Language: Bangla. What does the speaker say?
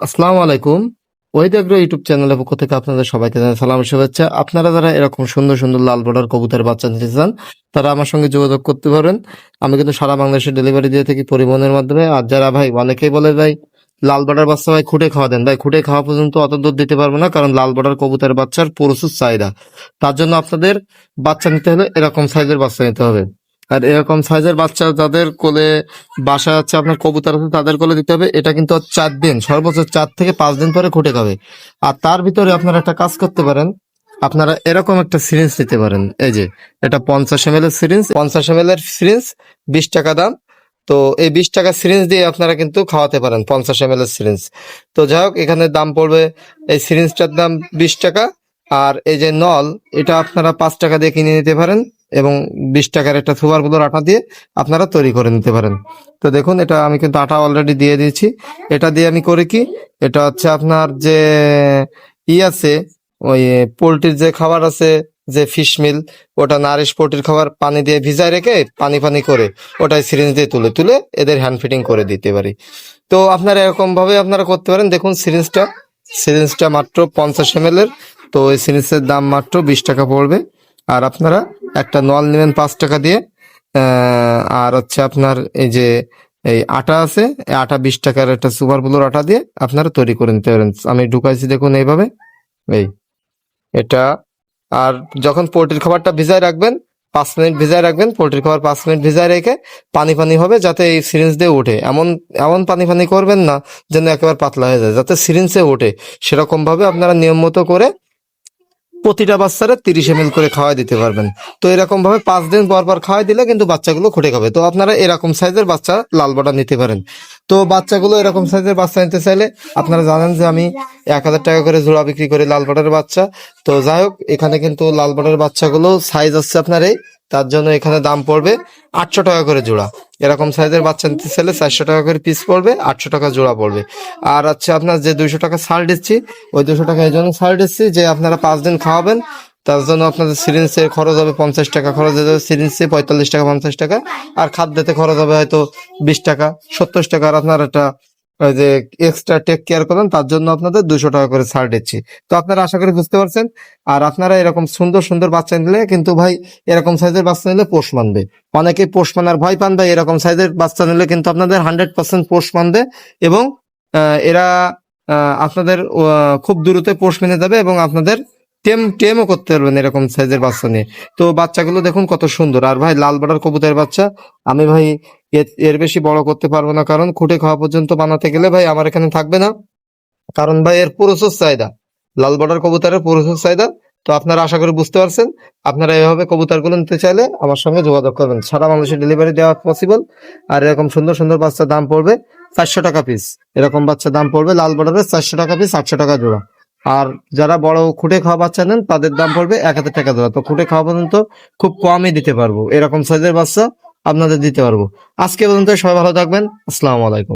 আসসালামু আলাইকুম। দেখল ইউটিউব চ্যানেলের পক্ষ থেকে আপনাদের সবাইকে জানাই সালাম শুভেচ্ছা। আপনারা যারা এরকম সুন্দর সুন্দর লাল বর্ডার কবুতর বাচ্চা নিতে চান, তারা আমার সঙ্গে যোগাযোগ করতে পারেন। আমি কিন্তু সারা বাংলাদেশে ডেলিভারি দিয়ে থাকি পরিবহনের মাধ্যমে। আর যারা ভাই, অনেকেই বলে ভাই, লাল বর্ডার বাচ্চা ভাই খুঁটে খাওয়া দেন। ভাই, খুঁটে খাওয়া পর্যন্ত অত দূর দিতে পারব না, কারণ লাল বর্ডার কবুতর বাচ্চার প্রচুর চাহিদা। তার জন্য আপনাদের বাচ্চা নিতে হলে এরকম সাইজের বাচ্চা নিতে হবে। আর এরকম সাইজের বাচ্চা যাদের কোলে বাসা আছে, আপনার কবুতর আছে, তাদের কোলে দিতে হবে। এটা কিন্তু চার দিন, সর্বোচ্চ চার থেকে পাঁচ দিন পরে খুঁটে খাবে আর তার ভিতরে আপনারা একটা কাজ করতে পারেন। আপনারা এরকম একটা সিরিঞ্জ নিতে পারেন। এই যে, এটা পঞ্চাশ এম এর সিরিঞ্জ পঞ্চাশ এম এর সিরিঞ্জ বিশ টাকা দাম। তো এই বিশ টাকা সিরিঞ্জ দিয়ে আপনারা কিন্তু খাওয়াতে পারেন, পঞ্চাশ এম এর সিরিঞ্জ তো যাই হোক, এখানে দাম পড়বে, এই সিরিঞ্জটার দাম বিশ টাকা। আর এই যে নল, এটা আপনারা পাঁচ টাকা দিয়ে কিনে নিতে পারেন এবং বিশ টাকার একটা সুপারগুলোর আটা দিয়ে আপনারা তৈরি করে নিতে পারেন। তো দেখুন, এটা আমি কিন্তু আটা অলরেডি দিয়ে দিয়েছি। এটা দিয়ে আমি করি কি? এটা হচ্ছে আপনার যে ই আছে, ওই পোলট্রির যে খাবার আছে, যে ফিশ মিল ওটা নারিশ পোলট্রির খাবার পানি দিয়ে ভিজায় রেখে পানি পানি করে ওটাই সিরিঞ্জ দিয়ে তুলে তুলে এদের হ্যান্ড ফিটিং করে দিতে পারি। তো আপনারা এরকম ভাবে আপনারা করতে পারেন। দেখুন সিরিঞ্জটা সিরিঞ্জটা মাত্র পঞ্চাশ এম এর। তো ওই সিরিঞ্জের দাম মাত্র বিশ টাকা পড়বে। আর আপনারা একটা নল নেবেন পাঁচ টাকা দিয়ে। আর হচ্ছে আপনার এই যে, এই আটা আছে, এই আটা বিশ টাকার একটা সুপার ব্লুর আটা দিয়ে আপনারা তৈরি করে নিতে পারেন। আমি ঢুকাইছি দেখুন এইভাবে। এই, এটা, আর যখন পোল্ট্রির খাবারটা ভিজায় রাখবেন, পাঁচ মিনিট ভিজায় রাখবেন, পোল্ট্রির খাবার পাঁচ মিনিট ভিজায় রেখে পানি পানি হবে যাতে এই সিরিঞ্জ দিয়ে ওঠে। এমন এমন পানি পানি করবেন না যেন একেবারে পাতলা হয়ে যায়, যাতে সিরিঞ্জে ওঠে। সেরকম ভাবে আপনারা নিয়ম মতো করে প্রতিটা বাচ্চারা তিরিশ এম করে খাওয়াই দিতে পারবেন। তো এরকম ভাবে পাঁচ দিন পর পর খাওয়াই দিলে কিন্তু বাচ্চাগুলো খুঁটে খাবে। তো আপনারা এরকম সাইজের বাচ্চা লাল বটা নিতে পারেন। তো বাচ্চাগুলো এরকম সাইজের বাচ্চা নিতে চাইলে আপনারা জানেন যে আমি এক হাজার টাকা করে জোড়া বিক্রি করি লাল বটার বাচ্চা। তো যাই হোক, এখানে কিন্তু লাল বটার বাচ্চাগুলো সাইজ আছে আপনার এই। তার জন্য এখানে দাম পড়বে আটশো টাকা করে জোড়া। এরকম সাইজের বাচ্চা নিতে চাইলে চারশো টাকা করে পিস পড়বে, আটশো টাকা জোড়া পড়বে। আর হচ্ছে আপনার যে দুইশো টাকা ছাড় দিচ্ছি, ওই দুশো টাকা এই জন্য ছাড় দিচ্ছি যে আপনারা পাঁচ দিন খাওয়াবেন, তার জন্য আপনাদের সিরিঞ্জের খরচ হবে পঞ্চাশ টাকা, খরচ হয়ে যাবে সিরিঞ্জে পঁয়তাল্লিশ টাকা, পঞ্চাশ টাকা। আর খাদ্যতে খরচ হবে হয়তো বিশ টাকা, সত্তর টাকা। আর আপনার একটা যে এক্সট্রা টেক কেয়ার করেন তার জন্য আপনাদের দুশো টাকা করে ছাড় দিচ্ছি। তো আপনারা আশা করি বুঝতে পারছেন। আর আপনারা এরকম সুন্দর সুন্দর বাচ্চা নিলে কিন্তু ভাই এরকম সাইজের বাচ্চা নিলে পোষ মানবে। অনেকে পোষ মানার ভয় পান ভাই, এরকম সাইজের বাচ্চা নিলে কিন্তু আপনাদের হান্ড্রেড পার্সেন্ট পোষ মানবে এবং এরা আপনাদের খুব দ্রুত পোষ মেনে যাবে এবং আপনাদের টেম টেমও করতে পারবেন এরকম সাইজের বাচ্চা নিয়ে। তো বাচ্চাগুলো দেখুন কত সুন্দর। আর ভাই, লাল বাটার কবুতরের বাচ্চা, আমি ভাই এর- বেশি বড় করতে পারব না, কারণ খুঁটে খাওয়া পর্যন্ত বানাতে গেলে ভাই আমার এখানে থাকবে না। কারণ ভাই, এর প্রচুর চাহিদা। লাল বর্ডার কবুতরের প্রচুর চাহিদা। তো আপনারা আশা করি বুঝতে পারছেন। আপনারা এভাবে কবুতরগুলো নিতে চাইলে আমার সঙ্গে যোগাযোগ করবেন। সারা বাংলাদেশে ডেলিভারি দেওয়া পসিবল আর এরকম সুন্দর সুন্দর বাচ্চার দাম পড়বে চারশো টাকা পিস এরকম বাচ্চার দাম পড়বে লাল বর্ডারের চারশো টাকা পিস আটশো টাকা জোড়া। আর যারা বড় খুঁটে খাওয়া বাচ্চা নেন, তাদের দাম পড়বে এক হাজার টাকা ধরা। তো খুঁটে খাওয়া পর্যন্ত খুব কমই দিতে পারব। এরকম সাইজের বাচ্চা আপনাদের দিতে পারব। আজকে পর্যন্ত সবাই ভালো থাকবেন। আসসালামু আলাইকুম।